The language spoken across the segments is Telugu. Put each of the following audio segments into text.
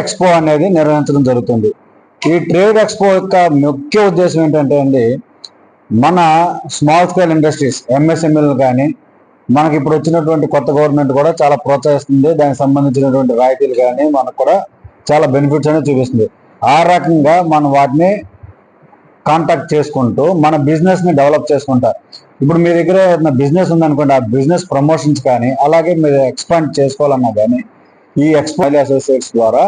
ఎక్స్పో అనేది నిర్వహించడం జరుగుతుంది. ఈ ట్రేడ్ ఎక్స్పో యొక్క ముఖ్య ఉద్దేశం ఏంటంటే అండి మన స్మాల్ స్కేల్ ఇండస్ట్రీస్ ఎంఎస్ఎంఎల్ కానీ మనకి ఇప్పుడు వచ్చినటువంటి కొత్త గవర్నమెంట్ కూడా చాలా ప్రోత్సహిస్తుంది. దానికి సంబంధించినటువంటి రాయితీలు కానీ మనకు కూడా చాలా బెనిఫిట్స్ అనేది చూపిస్తుంది. ఆ రకంగా మనం వాటిని కాంటాక్ట్ చేసుకుంటూ మన బిజినెస్ని డెవలప్ చేసుకుంటా. ఇప్పుడు మీ దగ్గర ఏదైనా బిజినెస్ ఉందనుకోండి ఆ బిజినెస్ ప్రమోషన్స్ కానీ అలాగే మీరు ఎక్స్పాండ్ చేసుకోవాలన్నా కానీ ఈ ఎక్స్పో అసోసియేట్స్ ద్వారా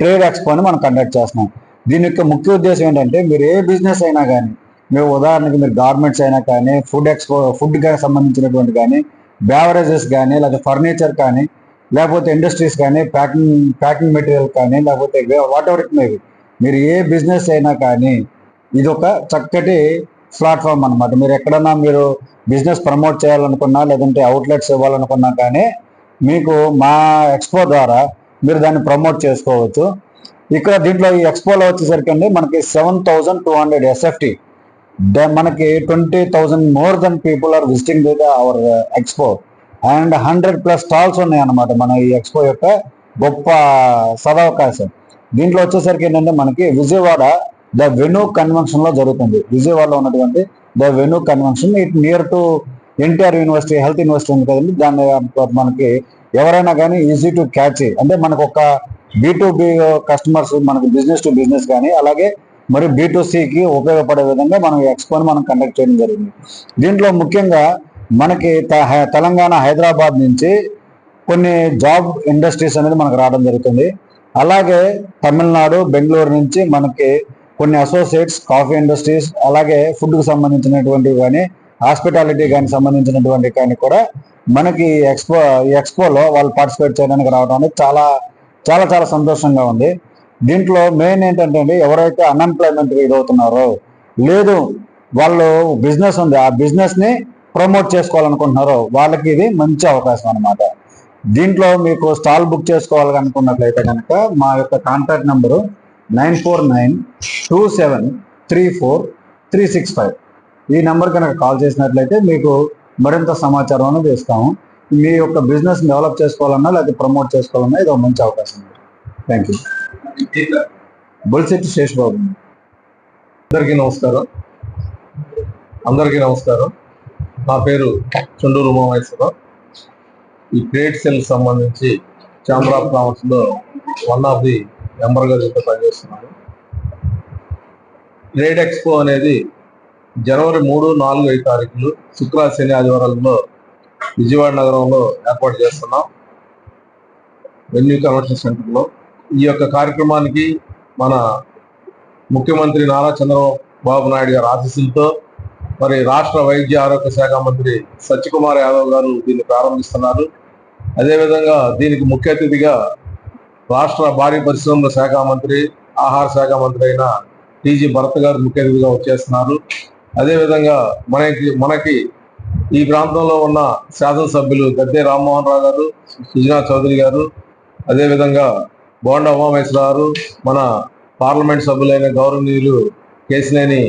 ట్రేడ్ ఎక్స్పోని మనం కండక్ట్ చేస్తున్నాం. దీని యొక్క ముఖ్య ఉద్దేశం ఏంటంటే మీరు ఏ బిజినెస్ అయినా కానీ మీరు ఉదాహరణకి మీరు గార్మెంట్స్ అయినా కానీ ఫుడ్ ఎక్స్పో ఫుడ్కి సంబంధించినటువంటి కానీ బేవరేజెస్ కానీ లేకపోతే ఫర్నిచర్ కానీ లేకపోతే ఇండస్ట్రీస్ కానీ ప్యాకింగ్ ప్యాకింగ్ మెటీరియల్ కానీ లేకపోతే వాట్ ఎవర్ ఇట్ మేబీ మీరు ఏ బిజినెస్ అయినా కానీ ఇది ఒక చక్కటి ప్లాట్ఫామ్ అనమాట మీరు ఎక్కడన్నా మీరు బిజినెస్ ప్రమోట్ చేయాలనుకున్నా లేదంటే అవుట్లెట్స్ ఇవ్వాలనుకున్నా కానీ మీకు మా ఎక్స్పో ద్వారా మీరు దాన్ని ప్రమోట్ చేసుకోవచ్చు. ఇక్కడ దీంట్లో ఈ ఎక్స్పోలో వచ్చేసరికి అండి మనకి seven thousand two hundred SFT మనకి twenty thousand more than people are visiting the our expo and hundred plus stalls ఉన్నాయి అన్నమాట మన ఈ ఎక్స్పో యొక్క గొప్ప సదవకాశం. దీంట్లో వచ్చేసరికి ఏంటంటే మనకి విజయవాడ ద వెను కన్వెన్షన్లో జరుగుతుంది. విజయవాడలో ఉన్నటువంటి the venue convention it near to NTR university health university ఉంది కదండి. దాన్ని మనకి ఎవరైనా కానీ ఈజీ టు క్యాచ్ అంటే మనకు ఒక బి టు బి కస్టమర్స్ మనకు బిజినెస్ టు బిజినెస్ కానీ అలాగే మరి బి టు సికి ఉపయోగపడే విధంగా మనం ఎక్స్పోని మనం కండక్ట్ చేయడం జరిగింది. దీంట్లో ముఖ్యంగా మనకి త- హై- తెలంగాణ హైదరాబాద్ నుంచి కొన్ని జాబ్ ఇండస్ట్రీస్ అనేది మనకు రావడం జరుగుతుంది. అలాగే తమిళనాడు బెంగళూరు నుంచి మనకి కొన్ని అసోసియేట్స్ కాఫీ ఇండస్ట్రీస్ అలాగే ఫుడ్కు సంబంధించినటువంటివి కానీ హాస్పిటాలిటీ కానీ సంబంధించినటువంటి కానీ కూడా మనకి ఎక్స్పో ఈ ఎక్స్పోలో వాళ్ళు పార్టిసిపేట్ చేయడానికి రావడం అనేది చాలా చాలా చాలా సంతోషంగా ఉంది. దీంట్లో మెయిన్ ఏంటంటే అండి ఎవరైతే అన్ఎంప్లాయ్మెంట్ ఇదవుతున్నారో లేదు వాళ్ళు బిజినెస్ ఉంది ఆ బిజినెస్ని ప్రమోట్ చేసుకోవాలనుకుంటున్నారో వాళ్ళకి ఇది మంచి అవకాశం అన్నమాట. దీంట్లో మీకు స్టాల్ బుక్ చేసుకోవాలి అనుకున్నట్లయితే కనుక మా యొక్క contact number nine four nine two seven three four three six five. ఈ నెంబర్ కనుక కాల్ చేసినట్లయితే మీకు మరింత సమాచారం అనేది ఇస్తాము. మీ యొక్క బిజినెస్ డెవలప్ చేసుకోవాలన్నా లేకపోతే ప్రమోట్ చేసుకోవాలన్నా ఇది ఒక మంచి అవకాశం థ్యాంక్ యూ బొలిశెట్టి శేషబాబు. అందరికీ నమస్కారం. అందరికీ నమస్కారం. నా పేరు చుండూరు ఉమామేశ్వరం ఈ ట్రేడ్ సెల్ సంబంధించి ఛాంబర్ ఆఫ్ కామర్స్లో వన్ ఆఫ్ ది మెంబర్గా దీంట్లో పనిచేస్తున్నాను. ట్రేడ్ ఎక్స్పో అనేది జనవరి మూడు నాలుగు ఐదు తారీఖులు శుక్ర శని ఆదివారంలో విజయవాడ నగరంలో ఏర్పాటు చేస్తున్నాం. వెన్యూ కన్వెన్షన్ సెంటర్లో ఈ యొక్క కార్యక్రమానికి మన ముఖ్యమంత్రి నారా చంద్రబాబు నాయుడు గారి ఆశీస్సులతో మరి రాష్ట్ర వైద్య ఆరోగ్య శాఖ మంత్రి సత్యకుమార్ యాదవ్ గారు దీన్ని ప్రారంభిస్తున్నారు. అదేవిధంగా దీనికి ముఖ్య అతిథిగా రాష్ట్ర భారీ పరిశ్రమల శాఖ మంత్రి ఆహార శాఖ మంత్రి అయిన టీజీ భరత్ గారు ముఖ్య అతిథిగా వచ్చేస్తున్నారు. అదేవిధంగా మనకి మనకి ఈ ప్రాంతంలో ఉన్న శాసనసభ్యులు గద్దె రామ్మోహన్ రావు గారు సుజనా చౌదరి గారు అదేవిధంగా బోండా ఉమామేశ్వర గారు మన పార్లమెంట్ సభ్యులైన గౌరవనీయులు కేసినేని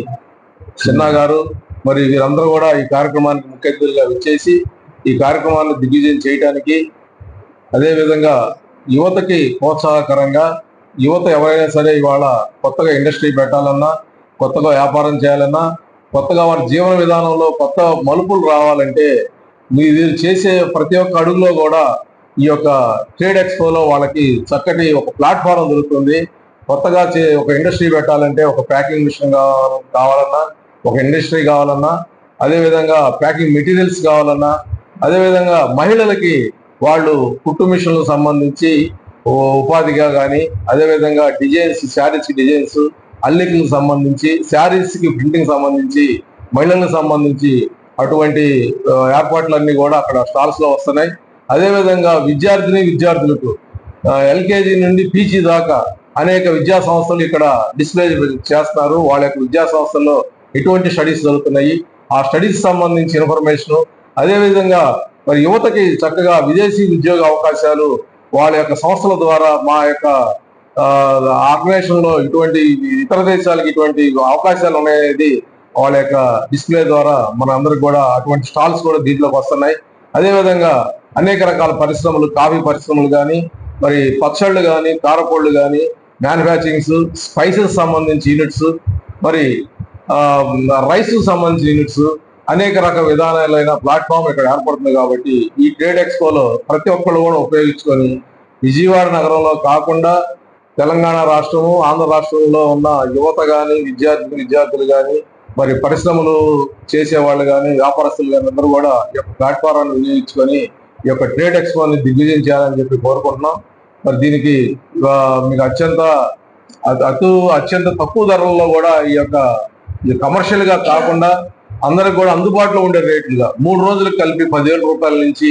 చిన్న గారు మరి వీరందరూ కూడా ఈ కార్యక్రమానికి ముఖ్య అతిథులుగా విచ్చేసి ఈ కార్యక్రమాన్ని దిగ్విజయం చేయడానికి అదేవిధంగా యువతకి ప్రోత్సాహకరంగా యువత ఎవరైనా సరే ఇవాళ కొత్తగా ఇండస్ట్రీ పెట్టాలన్నా కొత్తగా వ్యాపారం చేయాలన్నా కొత్తగా వారి జీవన విధానంలో కొత్త మలుపులు రావాలంటే మీరు చేసే ప్రతి ఒక్క అడుగులో కూడా ఈ యొక్క ట్రేడ్ ఎక్స్పోలో వాళ్ళకి చక్కటి ఒక ప్లాట్ఫారం దొరుకుతుంది. కొత్తగా చే- ఒక ఇండస్ట్రీ పెట్టాలంటే ఒక ప్యాకింగ్ మిషన్ కావాలన్నా ఒక ఇండస్ట్రీ కావాలన్నా అదేవిధంగా ప్యాకింగ్ మెటీరియల్స్ కావాలన్నా అదేవిధంగా మహిళలకి వాళ్ళు కుట్టు మిషన్లకు సంబంధించి ఉపాధిగా కానీ అదేవిధంగా డిజైన్స్ శారీస్ డిజైన్స్ అల్లికలకు సంబంధించి శారీస్కి ప్రింటింగ్ సంబంధించి మహిళలకు సంబంధించి అటువంటి ఏర్పాట్లన్నీ కూడా అక్కడ స్టాల్స్లో వస్తున్నాయి. అదేవిధంగా విద్యార్థిని విద్యార్థులకు ఎల్కేజీ నుండి పీజీ దాకా అనేక విద్యా సంస్థలు ఇక్కడ డిస్ప్లే చేస్తున్నారు వాళ్ళ యొక్క విద్యా సంస్థల్లో ఎటువంటి స్టడీస్ జరుగుతున్నాయి? ఆ స్టడీస్ సంబంధించి ఇన్ఫర్మేషన్ అదేవిధంగా మరి యువతకి చక్కగా విదేశీ ఉద్యోగ అవకాశాలు వాళ్ళ యొక్క సంస్థల ద్వారా మా యొక్క ఆర్గనైజేషన్లో ఇటువంటి ఇతర దేశాలకు ఇటువంటి అవకాశాలు ఉన్నాయనేది వాళ్ళ యొక్క డిస్ప్లే ద్వారా మన అందరికి కూడా అటువంటి స్టాల్స్ కూడా దీంట్లోకి వస్తున్నాయి. అదేవిధంగా అనేక రకాల పరిశ్రమలు కాఫీ పరిశ్రమలు కానీ మరి పచ్చళ్ళు కానీ కారపళ్ళు కానీ మ్యానుఫ్యాక్చరింగ్స్ స్పైసెస్ సంబంధించి యూనిట్స్ మరి రైస్ సంబంధించిన యూనిట్స్ అనేక రకాల విధానాలైన ప్లాట్ఫామ్ ఇక్కడ ఏర్పడుతుంది కాబట్టి ఈ ట్రేడ్ ఎక్స్పోలో ప్రతి ఒక్కళ్ళు కూడా ఉపయోగించుకొని విజయవాడ నగరంలో కాకుండా తెలంగాణ రాష్ట్రము ఆంధ్ర రాష్ట్రంలో ఉన్న యువత కానీ విద్యార్థి విద్యార్థులు కానీ మరి పరిశ్రమలు చేసే వాళ్ళు కానీ వ్యాపారస్తులు కానీ అందరూ కూడా ఈ యొక్క ప్లాట్ఫారాన్ని వినియోగించుకొని ఈ యొక్క ట్రేడ్ ఎక్స్పోని దిగ్విజయం చేయాలని చెప్పి కోరుకుంటున్నాం. మరి దీనికి మీకు అత్యంత అటు అత్యంత తక్కువ ధరల్లో కూడా ఈ యొక్క కమర్షియల్గా కాకుండా అందరికి కూడా అందుబాటులో ఉండే రేట్లుగా మూడు రోజులకు కలిపి పదివేల రూపాయల నుంచి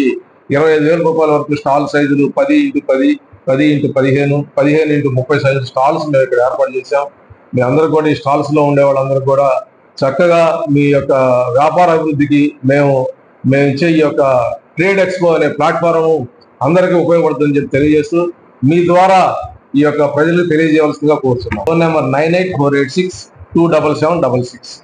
ఇరవై ఐదు వేల రూపాయల వరకు స్టాల్ సైజులు పది ఇంటూ పది పది ఇంటూ పదిహేను పదిహేను ఇంటూ ముప్పై సైజు స్టాల్స్ మేము ఇక్కడ ఏర్పాటు చేశాం. మీ అందరూ కూడా ఈ స్టాల్స్లో ఉండే వాళ్ళందరూ కూడా చక్కగా మీ యొక్క వ్యాపార అభివృద్ధికి మేము మేము ఇచ్చే ఈ యొక్క ట్రేడ్ ఎక్స్పో అనే ప్లాట్ఫారం అందరికీ ఉపయోగపడుతుందని చెప్పి తెలియజేస్తూ మీ ద్వారా ఈ యొక్క ప్రజలకు తెలియజేయవలసిందిగా కోరుతున్నాం. Phone number nine eight four eight six two double seven double six.